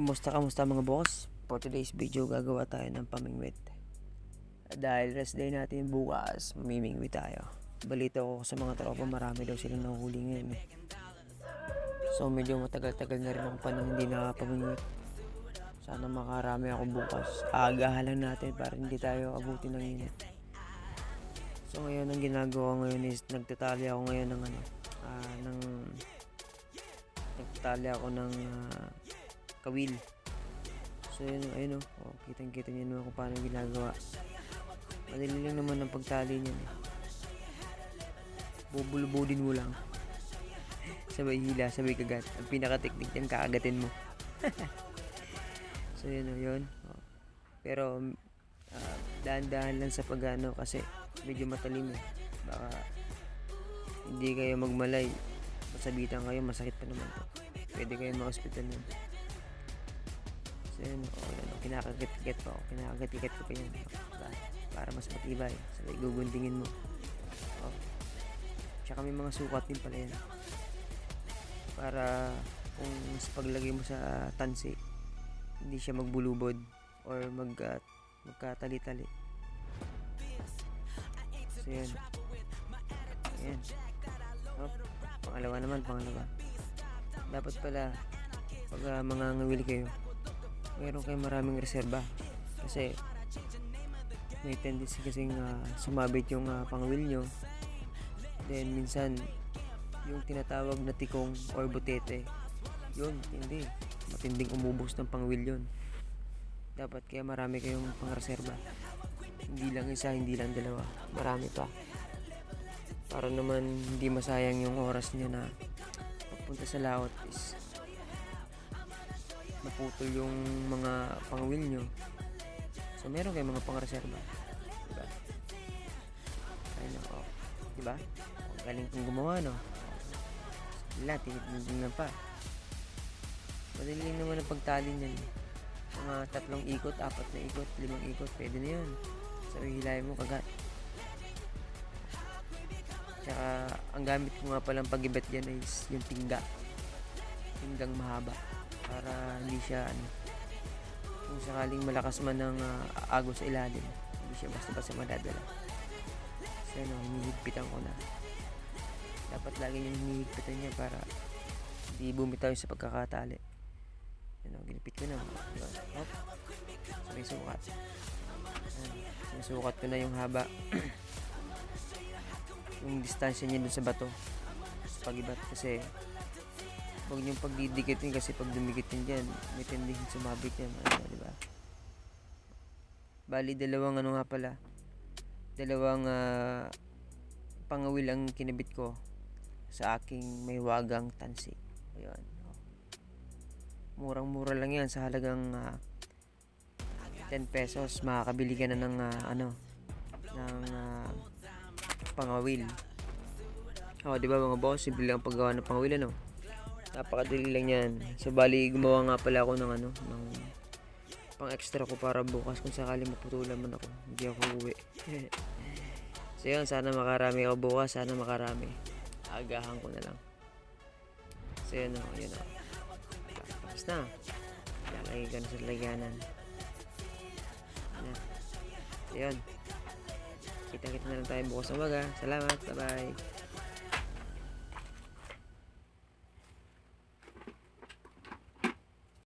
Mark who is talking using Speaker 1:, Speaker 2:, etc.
Speaker 1: Kumusta kamusta mga boss? For today's video gagawa tayo ng pamingwit. Dahil rest day natin bukas, mamimingwit tayo. Balita ko sa mga tropa marami daw silang nahuli ngayon eh. So medyo matagal-tagal na rin ako pa nang hindi nakapamingwit. Sana makarami ako bukas. Aagahan lang natin para hindi tayo abutin ng init. So ngayon ang ginagawa ngayon is nagtatali ako ngayon ng ano, ah, ng nagtatali ako ng ah, kawil. So yun, ayun oh. oh kitang kita niyo naman kung paano ginagawa. Madali lang naman ang pagtali niyan. eh. Bubulubudin mo lang. sabay hila, sabay kagat. Ang pinaka-technique niyan, kaagatin mo. so yun oh, yun. Oh. Pero ah, dahan-dahan lang sa pagano kasi medyo matalim eh. Baka hindi kayo magmalay. Masabitan kayo, masakit pa naman to. Pwede kayo ma-hospital nun. So yun, oh, yun, kinakagit-git ako. Kinakagit-git ko pa yun. Diba? Para mas matibay. Sabay guguntingin mo. Oh. Tsaka may mga sukat din pala yan. Para kung sa paglagay mo sa tansi, hindi siya magbulubod or mag, ah, magkatali-tali. So yun. Ayan. Oh, pangalawa naman, pangalawa. Dapat pala, pag uh, mga ngawil kayo, mayroon kayong maraming reserba. Kasi, may tendency kasing ah, sumabit yung uh, pangawil nyo. Then, minsan, yung tinatawag na tikong or butete, yun, hindi. Matinding umubos ng pangawil yun. Dapat kaya marami kayong pangreserba. Hindi lang isa, hindi lang dalawa. Marami pa. Para naman hindi masayang yung oras niya na pagpunta sa laot is naputol yung mga pangawil nyo. So, meron kayong mga pangreserba. Diba? Ayun na, oh. Diba? Ang galing kong gumawa, no? Wala, tinitingnan pa. Madali lang naman ang pagtali niyan. Mga tatlong ikot, apat na ikot, limang ikot, pwede na yun. Sabi, hilahin mo kagat. Tsaka, ang gamit ko nga palang pag-ibet dyan is yung tingga. Tinggang mahaba. Para hindi siya, ano, kung sakaling malakas man ng ah, agos sa ilalim, hindi siya basta-basta madadala. So, ano, hinihigpitan ko na. Dapat lagi yung hinihigpitan niya para hindi bumitaw sa pagkakatali. Ano, ginipit ko na. Yun. Hop. Sabay sukat. Ayan. Sinusukat ko na yung haba. yung distansya niya dun sa bato. Sa pagibat kasi huwag niyong pagdidikitin kasi pag dumikitin dyan, may tendency sumabit yan. Ano, di ba? Bali, dalawang ano nga pala. Dalawang ah, pangawil ang kinabit ko sa aking may wagang tansi. Ayun. Murang-mura lang yan sa halagang ah, 10 pesos. Makakabili ka na ng ah, ano, ng ah, pangawil. Oh, di ba mga boss, simple paggawa ng pangawil ano. Napakadali lang yan. So bali gumawa nga pala ako ng ano, ng pang extra ko para bukas kung sakali maputulan man ako. Hindi ako uwi. so yun, sana makarami ako bukas, sana makarami. Agahan ko na lang. So yun o, yun o. Tapos na. Lalagay ka na sa lagyanan. Yan. So yun. Kita-kita na lang tayo bukas umaga. Salamat. Bye-bye.